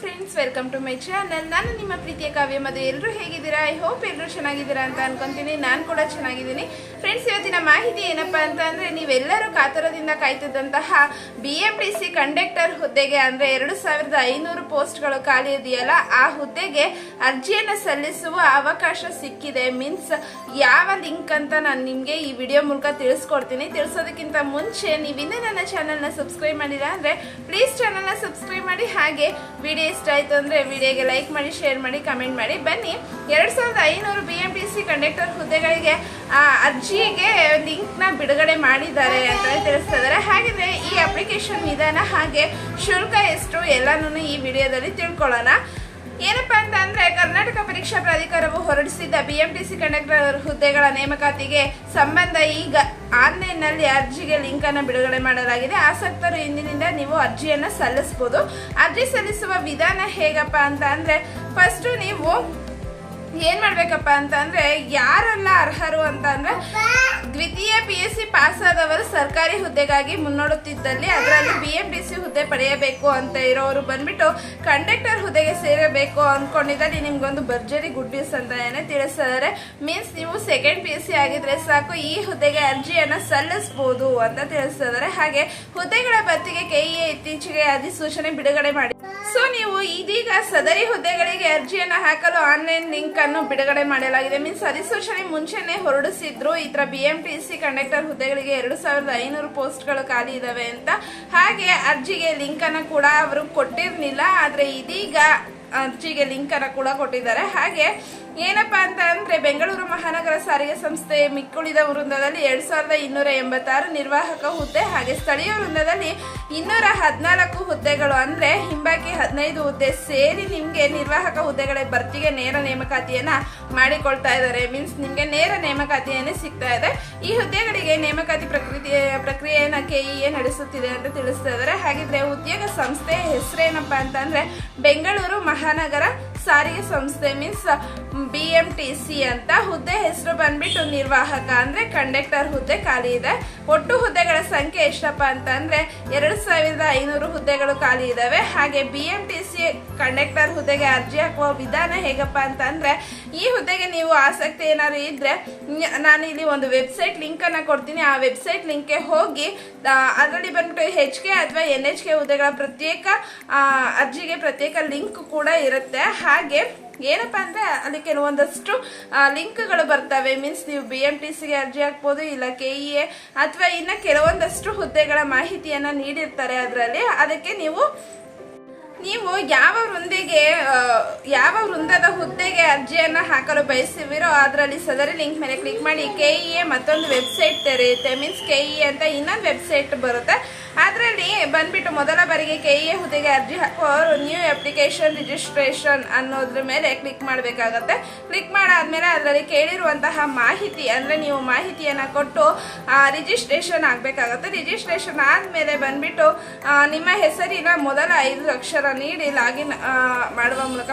Friends welcome to my channel ನಾನು ನಿಮ್ಮ ಪ್ರೀತಿಯ ಕಾವ್ಯ ಮದುವೆ ಎಲ್ಲರೂ ಹೇಗಿದ್ದೀರಾ? ಐ ಹೋಪ್ ಎಲ್ಲರೂ ಚೆನ್ನಾಗಿದ್ದೀರಾ ಅಂತ ಅನ್ಕೊಂತೀನಿ. ನಾನು ಕೂಡ ಚೆನ್ನಾಗಿದ್ದೀನಿ. ಫ್ರೆಂಡ್ಸ್ ಇವತ್ತಿನ ಮಾಹಿತಿ ಏನಪ್ಪ ಅಂತ ಅಂದರೆ, ನೀವೆಲ್ಲರೂ ಕಾತರದಿಂದ ಕಾಯ್ತಿದ್ದಂತಹ B M T C conductor ಹುದ್ದೆಗೆ ಅಂದರೆ ಎರಡು ಸಾವಿರದ ಐನೂರು ಪೋಸ್ಟ್ಗಳು ಖಾಲಿ ಇದೆಯಲ್ಲ, ಆ ಹುದ್ದೆಗೆ ಅರ್ಜಿಯನ್ನು ಸಲ್ಲಿಸುವ ಅವಕಾಶ ಸಿಕ್ಕಿದೆ. ಮೀನ್ಸ್ ಯಾವ ಲಿಂಕ್ ಅಂತ ನಾನು ನಿಮಗೆ ಈ ವಿಡಿಯೋ ಮೂಲಕ ತಿಳಿಸ್ಕೊಡ್ತೀನಿ. ತಿಳಿಸೋದಕ್ಕಿಂತ ಮುಂಚೆ ನೀವಿನ್ನೂ ನನ್ನ ಚಾನಲ್ನ ಸಬ್ಸ್ಕ್ರೈಬ್ ಮಾಡಿಲ್ಲ ಅಂದರೆ ಪ್ಲೀಸ್ ಚಾನಲ್ನ ಸಬ್ಸ್ಕ್ರೈಬ್ ಮಾಡಿ. ಹಾಗೆ ವಿಡಿಯೋ ಇಷ್ಟ ಆಯ್ತು ಅಂದ್ರೆ ವಿಡಿಯೋಗೆ ಲೈಕ್ ಮಾಡಿ ಶೇರ್ ಮಾಡಿ ಕಮೆಂಟ್ ಮಾಡಿ. ಬನ್ನಿ, ಎರಡು ಸಾವಿರದ ಐನೂರು B M T C conductor ಹುದ್ದೆಗಳಿಗೆ ಅರ್ಜಿಗೆ ಲಿಂಕ್ನ ಬಿಡುಗಡೆ ಮಾಡಿದ್ದಾರೆ ಅಂತ ತಿಳಿಸ್ತಾ ಇದ್ದಾರೆ. ಹಾಗಿದ್ರೆ ಈ ಅಪ್ಲಿಕೇಶನ್ ವಿಧಾನ ಹಾಗೆ ಶುಲ್ಕ ಎಷ್ಟು ಎಲ್ಲಾನು ಈ ವಿಡಿಯೋದಲ್ಲಿ ತಿಳ್ಕೊಳ್ಳೋಣ. ಏನಪ್ಪಾ ಅಂತ ಅಂದ್ರೆ ಕರ್ನಾಟಕ ಪರೀಕ್ಷಾ ಪ್ರಾಧಿಕಾರವು ಹೊರಡಿಸಿದ್ದ ಬಿಎಂಟಿಸಿ ಕಂಡಕ್ಟರ್ ಹುದ್ದೆಗಳ ನೇಮಕಾತಿಗೆ ಸಂಬಂಧ ಈಗ ಆನ್ಲೈನ್ನಲ್ಲಿ ಅರ್ಜಿಗೆ ಲಿಂಕ್ ಅನ್ನು ಬಿಡುಗಡೆ ಮಾಡಲಾಗಿದೆ. ಆಸಕ್ತರು ಇಂದಿನಿಂದ ನೀವು ಅರ್ಜಿಯನ್ನು ಸಲ್ಲಿಸಬಹುದು ಅರ್ಜಿ ಸಲ್ಲಿಸುವ ವಿಧಾನ ಹೇಗಪ್ಪ ಅಂತ ಅಂದ್ರೆ ಫಸ್ಟ್ ನೀವು ಏನ್ ಮಾಡ್ಬೇಕಪ್ಪ ಅಂತ ಅಂದ್ರೆ, ಯಾರೆಲ್ಲ ಅರ್ಹರು ಅಂತ ಅಂದ್ರೆ, ದ್ವಿತೀಯ ಪಿ ಎಸ್ ಸಿ ಪಾಸ್ ಆದವರು ಸರ್ಕಾರಿ ಹುದ್ದೆಗಾಗಿ ಮುನ್ನೋಡುತ್ತಿದ್ದಲ್ಲಿ ಅದರಲ್ಲಿ ಬಿ ಎಂ ಡಿ ಸಿ ಹುದ್ದೆ ಪಡೆಯಬೇಕು ಅಂತ ಇರೋರು ಬಂದ್ಬಿಟ್ಟು ಕಂಡಕ್ಟರ್ ಹುದ್ದೆಗೆ ಸೇರಬೇಕು ಅನ್ಕೊಂಡಿದ್ದಲ್ಲಿ ನಿಮ್ಗೊಂದು ಭರ್ಜರಿ ಗುಡ್ ನ್ಯೂಸ್ ಅಂತ ಏನೇ ತಿಳಿಸಿದ್ದಾರೆ ಮೀನ್ಸ್ ನೀವು ಸೆಕೆಂಡ್ ಪಿ ಎಸ್ ಸಿ ಆಗಿದ್ರೆ ಸಾಕು, ಈ ಹುದ್ದೆಗೆ ಅರ್ಜಿಯನ್ನು ಸಲ್ಲಿಸಬಹುದು ಅಂತ ತಿಳಿಸಿದ್ದಾರೆ ಹಾಗೆ ಹುದ್ದೆಗಳ ಭರ್ತಿಗೆ ಕೆಇಎ ಇತ್ತೀಚೆಗೆ ಅಧಿಸೂಚನೆ ಬಿಡುಗಡೆ ಮಾಡಿ ಸೊ ನೀವು ಇದೀಗ ಸದರಿ ಹುದ್ದೆಗಳಿಗೆ ಅರ್ಜಿಯನ್ನು ಹಾಕಲು ಆನ್ಲೈನ್ ಲಿಂಕ್ ಅನ್ನು ಬಿಡುಗಡೆ ಮಾಡಲಾಗಿದೆ. ಮೀನ್ಸ್ ಅಧಿಸೂಚನೆ ಮುಂಚೆನೆ ಹೊರಡಿಸಿದ್ರು. ಈ ತರ B M T C conductor ಹುದ್ದೆಗಳಿಗೆ ಎರಡು ಸಾವಿರದ ಐನೂರು ಪೋಸ್ಟ್ಗಳು ಖಾಲಿ ಇದಾವೆ ಅಂತ. ಹಾಗೆ ಅರ್ಜಿಗೆ ಲಿಂಕ್ ಅನ್ನು ಕೂಡ ಅವರು ಕೊಟ್ಟಿರಲಿಲ್ಲ. ಆದ್ರೆ ಇದೀಗ ಅರ್ಜಿಗೆ ಲಿಂಕ್ ಅನ್ನು ಕೂಡ ಕೊಟ್ಟಿದ್ದಾರೆ. ಹಾಗೆ ಏನಪ್ಪಾ ಅಂತ ಅಂದ್ರೆ ಬೆಂಗಳೂರು ಮಹಾನಗರ ಸಾರಿಗೆ ಸಂಸ್ಥೆ ಮಿಕ್ಕುಳಿದ ವೃಂದದಲ್ಲಿ ಎರಡ್ ಸಾವಿರದ ಇನ್ನೂರ ಎಂಬತ್ತಾರು ನಿರ್ವಾಹಕ ಹುದ್ದೆ ಹಾಗೆ ಸ್ಥಳೀಯ ವೃಂದದಲ್ಲಿ ಇನ್ನೂರ ಹದಿನಾಲ್ಕು ಹುದ್ದೆಗಳು ಅಂದ್ರೆ ಹಿಂಬಾಕಿ ಹದಿನೈದು ಹುದ್ದೆ ಸೇರಿ ನಿಮ್ಗೆ ನಿರ್ವಾಹಕ ಹುದ್ದೆಗಳ ಭರ್ತಿಗೆ ನೇರ ನೇಮಕಾತಿಯನ್ನ ಮಾಡಿಕೊಳ್ತಾ ಇದ್ದಾರೆ. ಮೀನ್ಸ್ ನಿಮ್ಗೆ ನೇರ ನೇಮಕಾತಿಯನ್ನೇ ಸಿಗ್ತಾ ಇದೆ. ಈ ಹುದ್ದೆಗಳಿಗೆ ನೇಮಕಾತಿ ಪ್ರಕ್ರಿಯೆ ಪ್ರಕ್ರಿಯೆಯನ್ನ ಕೆಇಎ ನಡೆಸುತ್ತಿದೆ ಅಂತ ತಿಳಿಸ್ತಾ ಇದ್ದಾರೆ. ಹಾಗಿದ್ರೆ ಉದ್ಯೋಗ ಸಂಸ್ಥೆಯ ಹೆಸರೇನಪ್ಪ ಅಂತ Bengaluru Mahanagara Sarige Samsthe means B M T C ಅಂತ ಹುದ್ದೆ ಹೆಸರು ಬಂದ್ಬಿಟ್ಟು ನಿರ್ವಾಹಕ ಅಂದ್ರೆ ಕಂಡಕ್ಟರ್ ಹುದ್ದೆ ಖಾಲಿ ಇದೆ. ಒಟ್ಟು ಹುದ್ದೆಗಳ ಸಂಖ್ಯೆ ಎಷ್ಟಪ್ಪ ಅಂತ ಅಂದ್ರೆ ಎರಡು ಸಾವಿರದ ಐನೂರು ಹುದ್ದೆಗಳು ಖಾಲಿ ಇದಾವೆ. ಹಾಗೆ B M T C conductor ಹುದ್ದೆಗೆ ಅರ್ಜಿ ಹಾಕುವ ವಿಧಾನ ಹೇಗಪ್ಪ ಅಂತ ಅಂದ್ರೆ ಈ ಹುದ್ದೆಗೆ ನೀವು ಆಸಕ್ತಿ ಏನಾದ್ರು ಇದ್ರೆ ನಾನು ಇಲ್ಲಿ ಒಂದು ವೆಬ್ಸೈಟ್ ಲಿಂಕ್ ಅನ್ನ ಕೊಡ್ತೀನಿ. ಆ ವೆಬ್ಸೈಟ್ ಲಿಂಕ್ಗೆ ಹೋಗಿ ಅದರಲ್ಲಿ ಬಂದ್ಬಿಟ್ಟು ಹೆಚ್ ಕೆ ಅಥವಾ ಎನ್ ಎಚ್ ಕೆ ಹುದ್ದೆಗಳ ಪ್ರತ್ಯೇಕ ಅರ್ಜಿಗೆ ಪ್ರತ್ಯೇಕ ಲಿಂಕ್ ಕೂಡ ಇರುತ್ತೆ. ಹಾಗೆ ಏನಪ್ಪಾ ಅಂದ್ರೆ ಅಲ್ಲಿ ಕೆಲವೊಂದಷ್ಟು ಲಿಂಕ್ಗಳು ಬರ್ತವೆ. ಮೀನ್ಸ್ ನೀವು ಬಿ ಎಂ ಟಿ ಸಿಗೆ ಅರ್ಜಿ ಹಾಕ್ಬೋದು, ಇಲ್ಲ ಕೆ ಇ ಎ ಅಥವಾ ಇನ್ನ ಕೆಲವೊಂದಷ್ಟು ಹುದ್ದೆಗಳ ಮಾಹಿತಿಯನ್ನ ನೀಡಿರ್ತಾರೆ ಅದರಲ್ಲಿ. ಅದಕ್ಕೆ ನೀವು ನೀವು ಯಾವ ವೃಂದಿಗೆ ಯಾವ ವೃಂದದ ಹುದ್ದೆಗೆ ಅರ್ಜಿಯನ್ನ ಹಾಕಲು ಬಯಸಿವಿರೋ ಅದರಲ್ಲಿ ಸದರಿ ಲಿಂಕ್ ಮೇಲೆ ಕ್ಲಿಕ್ ಮಾಡಿ ಕೆಇಎ ಮತ್ತೊಂದು ವೆಬ್ಸೈಟ್ ತೆರೆಯುತ್ತೆ. ಮೀನ್ಸ್ ಕೆಇಎ ಅಂತ ಇನ್ನೊಂದು ವೆಬ್ಸೈಟ್ ಬರುತ್ತೆ. ಅದರಲ್ಲಿ ಬಂದ್ಬಿಟ್ಟು ಮೊದಲ ಬಾರಿಗೆ ಕೆ ಕೆಇಎ ಹುದ್ದೆಗೆ ಅರ್ಜಿ ಹಾಕುವವರು ನ್ಯೂ ಅಪ್ಲಿಕೇಶನ್ ರಿಜಿಸ್ಟ್ರೇಷನ್ ಅನ್ನೋದ್ರ ಮೇಲೆ ಕ್ಲಿಕ್ ಮಾಡಬೇಕಾಗತ್ತೆ. ಕ್ಲಿಕ್ ಮಾಡಾದ್ಮೇಲೆ ಅದರಲ್ಲಿ ಕೇಳಿರುವಂತಹ ಮಾಹಿತಿ, ಅಂದರೆ ನೀವು ಮಾಹಿತಿಯನ್ನು ಕೊಟ್ಟು ರಿಜಿಸ್ಟ್ರೇಷನ್ ಆಗಬೇಕಾಗತ್ತೆ. ರಿಜಿಸ್ಟ್ರೇಷನ್ ಆದಮೇಲೆ ಬಂದ್ಬಿಟ್ಟು ನಿಮ್ಮ ಹೆಸರಿನ ಮೊದಲ ಐದು ಅಕ್ಷರ ನೀಡಿ ಲಾಗಿನ್ ಮಾಡುವ ಮೂಲಕ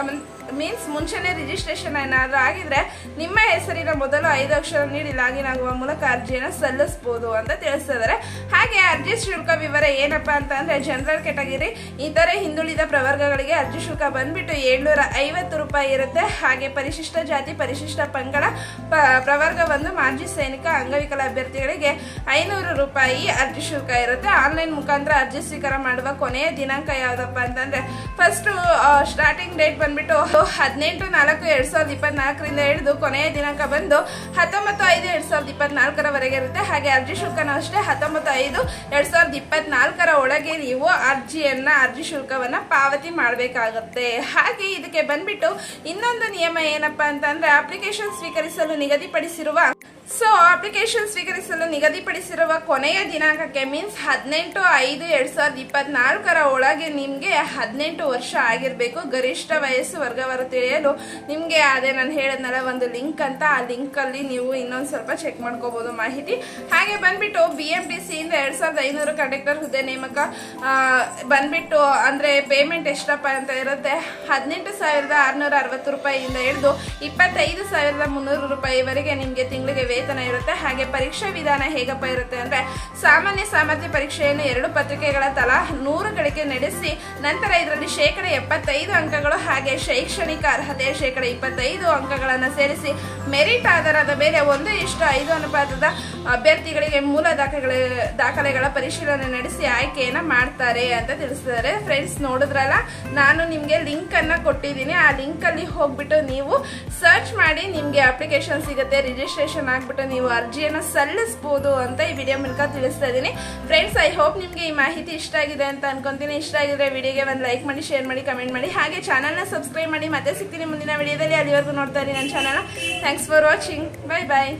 ಮೀನ್ಸ್ ಮುಂಚೆನೆ ರಿಜಿಸ್ಟ್ರೇಷನ್ ಏನಾದರೂ ಆಗಿದ್ರೆ ನಿಮ್ಮ ಹೆಸರಿನ ಮೊದಲು ಐದು ಅಕ್ಷರ ನೀಡಿ ಲಾಗಿನ್ ಆಗುವ ಮೂಲಕ ಅರ್ಜಿಯನ್ನು ಸಲ್ಲಿಸಬಹುದು ಅಂತ ತಿಳಿಸ್ತಿದ್ದಾರೆ ಹಾಗೆ ಅರ್ಜಿ ಶುಲ್ಕ ವಿವರ ಏನಪ್ಪಾ ಅಂತ ಅಂದ್ರೆ ಜನರಲ್ ಕೆಟಗರಿ ಇತರೆ ಹಿಂದುಳಿದ ಪ್ರವರ್ಗಗಳಿಗೆ ಅರ್ಜಿ ಶುಲ್ಕ ಬಂದ್ಬಿಟ್ಟು ಏಳ್ನೂರ ಐವತ್ತು ರೂಪಾಯಿ ಇರುತ್ತೆ. ಹಾಗೆ ಪರಿಶಿಷ್ಟ ಜಾತಿ, ಪರಿಶಿಷ್ಟ ಪಂಗಡ, ಪ- ಪ್ರವರ್ಗ ಒಂದು ಮಾಜಿ ಸೈನಿಕ, ಅಂಗವಿಕಲ ಅಭ್ಯರ್ಥಿಗಳಿಗೆ ಐನೂರು ರೂಪಾಯಿ ಅರ್ಜಿ ಶುಲ್ಕ ಇರುತ್ತೆ. ಆನ್ಲೈನ್ ಮುಖಾಂತರ ಅರ್ಜಿ ಸ್ವೀಕಾರ ಮಾಡುವ ಕೊನೆಯ ದಿನಾಂಕ ಯಾವುದಪ್ಪ ಅಂತಂದ್ರೆ ಫಸ್ಟ್ ಸ್ಟಾರ್ಟಿಂಗ್ ಡೇಟ್ ಬಂದ್ಬಿಟ್ಟು ಹದಿನೆಂಟು ನಾಲ್ಕು ಎರಡು ಸಾವಿರದ ಇಪ್ಪತ್ನಾಲ್ಕರಿಂದ ಹಿಡಿದು ಕೊನೆಯ ದಿನಾಂಕ ಬಂದು ಹತ್ತೊಂಬತ್ತು ಐದು ಎರಡು ಸಾವಿರದ ಇಪ್ಪತ್ನಾಲ್ಕರವರೆಗೆ ಇರುತ್ತೆ. ಹಾಗೆ ಅರ್ಜಿ ಶುಲ್ಕನೂ ಅಷ್ಟೇ, ಹತ್ತೊಂಬತ್ತು ಐದು ಎರಡ್ ಸಾವಿರದ ಇಪ್ಪತ್ನಾಲ್ಕರ ಒಳಗೆ ನೀವು ಅರ್ಜಿಯನ್ನ, ಅರ್ಜಿ ಶುಲ್ಕವನ್ನ ಪಾವತಿ ಮಾಡಬೇಕಾಗುತ್ತೆ. ಹಾಗೆ ಇದಕ್ಕೆ ಬಂದ್ಬಿಟ್ಟು ಇನ್ನೊಂದು ನಿಯಮ ಏನಪ್ಪಾ ಅಂತಂದ್ರೆ ಅಪ್ಲಿಕೇಶನ್ ಸ್ವೀಕರಿಸಲು ನಿಗದಿಪಡಿಸಿರುವ ಸೊ ಅಪ್ಲಿಕೇಶನ್ ಸ್ವೀಕರಿಸಲು ನಿಗದಿಪಡಿಸಿರುವ ಕೊನೆಯ ದಿನಾಂಕಕ್ಕೆ ಮೀನ್ಸ್ ಹದಿನೆಂಟು ಐದು ಎರಡ್ ಸಾವಿರದ ಇಪ್ಪತ್ನಾಲ್ಕರ ಒಳಗೆ ನಿಮಗೆ ಹದಿನೆಂಟು ವರ್ಷ ಆಗಿರಬೇಕು. ಗರಿಷ್ಠ ವಯಸ್ಸು ವರ್ಗವರು ತಿಳಿಯಲು ನಿಮಗೆ ಅದೇ ನಾನು ಹೇಳಿದ್ನಲ್ಲ, ಒಂದು ಲಿಂಕ್ ಅಂತ. ಆ ಲಿಂಕಲ್ಲಿ ನೀವು ಇನ್ನೊಂದು ಸ್ವಲ್ಪ ಚೆಕ್ ಮಾಡ್ಕೋಬೋದು ಮಾಹಿತಿ. ಹಾಗೆ ಬಂದ್ಬಿಟ್ಟು ಬಿ ಎಂ ಟಿ ಸಿಯಿಂದ ಎರಡು ಸಾವಿರದ ಐನೂರು ಕಂಡಕ್ಟರ್ ಹುದ್ದೆ ನೇಮಕ ಬಂದ್ಬಿಟ್ಟು ಅಂದ್ರೆ ಪೇಮೆಂಟ್ ಎಷ್ಟಪ್ಪ ಅಂತ ಇರುತ್ತೆ. ಹದಿನೆಂಟು ಸಾವಿರದ ಆರುನೂರ ಅರವತ್ತು ರೂಪಾಯಿಯಿಂದ ಹಿಡಿದು ಇಪ್ಪತ್ತೈದು ಸಾವಿರದ ಮುನ್ನೂರು ರೂಪಾಯಿವರೆಗೆ ನಿಮಗೆ ತಿಂಗಳಿಗೆ ವೇತನ ಇರುತ್ತೆ, ಹಾಗೆ ಪರೀಕ್ಷಾ ವಿಧಾನ ಹೇಗಪ್ಪ ಇರುತ್ತೆ ಅಂದ್ರೆ ಸಾಮಾನ್ಯ ಸಾಮರ್ಥ್ಯ ಪರೀಕ್ಷೆಯನ್ನು ಎರಡು ಪತ್ರಿಕೆಗಳ ತಲಾ ನೂರು ಗಳಿಗೆ ನಡೆಸಿ, ನಂತರ ಇದರಲ್ಲಿ ಶೇಕಡ ಎಪ್ಪತ್ತೈದು ಅಂಕಗಳು ಹಾಗೆ ಶೈಕ್ಷಣಿಕ ಅರ್ಹತೆ ಶೇಕಡ ಇಪ್ಪತ್ತೈದು ಅಂಕಗಳನ್ನು ಸೇರಿಸಿ, ಮೆರಿಟ್ ಆಧಾರದ ಮೇಲೆ ಒಂದು ಇಷ್ಟು ಐದು ಅನುಪಾತದ ಅಭ್ಯರ್ಥಿಗಳಿಗೆ ಮೂಲ ದಾಖಲೆಗಳ ದಾಖಲೆಗಳ ಪರಿಶೀಲನೆ ನಡೆಸಿ ಆಯ್ಕೆಯನ್ನು ಮಾಡ್ತಾರೆ ಅಂತ ತಿಳಿಸಿದ್ದಾರೆ. ಫ್ರೆಂಡ್ಸ್ ನೋಡಿದ್ರಲ್ಲ, ನಾನು ನಿಮಗೆ ಲಿಂಕ್ ಅನ್ನ ಕೊಟ್ಟಿದ್ದೀನಿ. ಆ ಲಿಂಕ್ ಅಲ್ಲಿ ಹೋಗ್ಬಿಟ್ಟು ನೀವು ಸರ್ಚ್ ಮಾಡಿ ನಿಮಗೆ ಅಪ್ಲಿಕೇಶನ್ ಸಿಗುತ್ತೆ ರಿಜಿಸ್ಟ್ರೇಷನ್ ಆಗ್ಬಿಟ್ಟು ನೀವು ಅರ್ಜಿಯನ್ನು ಸಲ್ಲಿಸಬಹುದು ಅಂತ ಈ ವಿಡಿಯೋ ಮೂಲಕ ತಿಳಿಸ್ತಾ ಇದ್ದೀನಿ. ಫ್ರೆಂಡ್ಸ್ ಐ ಹೋಪ್ ನಿಮಗೆ ಈ ಮಾಹಿತಿ ಇಷ್ಟ ಆಗಿದೆ ಅಂತ ಅನ್ಕೊಂತೀನಿ. ಇಷ್ಟ ಆಗಿದ್ರೆ ವಿಡಿಯೋಗೆ ಒಂದು ಲೈಕ್ ಮಾಡಿ ಶೇರ್ ಮಾಡಿ ಕಮೆಂಟ್ ಮಾಡಿ. ಹಾಗೆ ಚಾನಲ್ನ ಸಬ್ಸ್ಕ್ರೈಬ್ ಮಾಡಿ. ಮತ್ತೆ ಸಿಗ್ತೀನಿ ಮುಂದಿನ ವಿಡಿಯೋದಲ್ಲಿ ಅಲ್ಲಿವರೆಗೂ ನೋಡ್ತಾ ಇರಿ ನನ್ನ channel thanks for watching bye bye